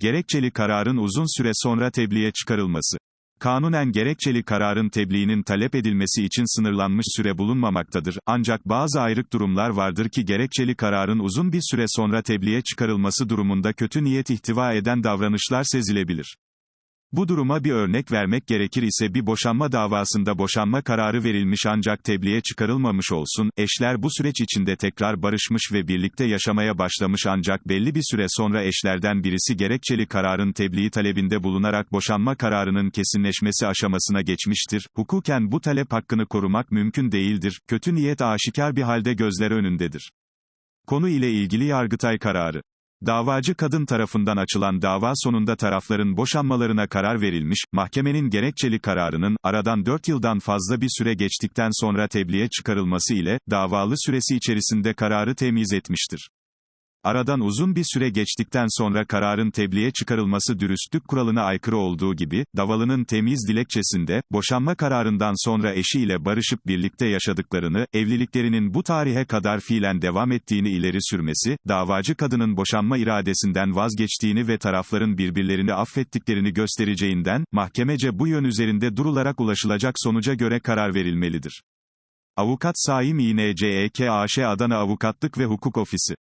Gerekçeli kararın uzun süre sonra tebliğe çıkarılması. Kanunen gerekçeli kararın tebliğinin talep edilmesi için sınırlanmış süre bulunmamaktadır, ancak bazı ayrık durumlar vardır ki gerekçeli kararın uzun bir süre sonra tebliğe çıkarılması durumunda kötü niyet ihtiva eden davranışlar sezilebilir. Bu duruma bir örnek vermek gerekir ise bir boşanma davasında boşanma kararı verilmiş ancak tebliğe çıkarılmamış olsun, eşler bu süreç içinde tekrar barışmış ve birlikte yaşamaya başlamış ancak belli bir süre sonra eşlerden birisi gerekçeli kararın tebliği talebinde bulunarak boşanma kararının kesinleşmesi aşamasına geçmiştir, hukuken bu talep hakkını korumak mümkün değildir, kötü niyet aşikar bir halde gözler önündedir. Konu ile ilgili Yargıtay kararı Davacı kadın tarafından açılan dava sonunda tarafların boşanmalarına karar verilmiş, mahkemenin gerekçeli kararının, aradan 4 yıldan fazla bir süre geçtikten sonra tebliğe çıkarılması ile, davalı süresi içerisinde kararı temiz etmiştir. Aradan uzun bir süre geçtikten sonra kararın tebliğe çıkarılması dürüstlük kuralına aykırı olduğu gibi, davalının temiz dilekçesinde, boşanma kararından sonra eşiyle barışıp birlikte yaşadıklarını, evliliklerinin bu tarihe kadar fiilen devam ettiğini ileri sürmesi, davacı kadının boşanma iradesinden vazgeçtiğini ve tarafların birbirlerini affettiklerini göstereceğinden, mahkemece bu yön üzerinde durularak ulaşılacak sonuca göre karar verilmelidir. Avukat Saim İNCEK AŞ Adana Avukatlık ve Hukuk Ofisi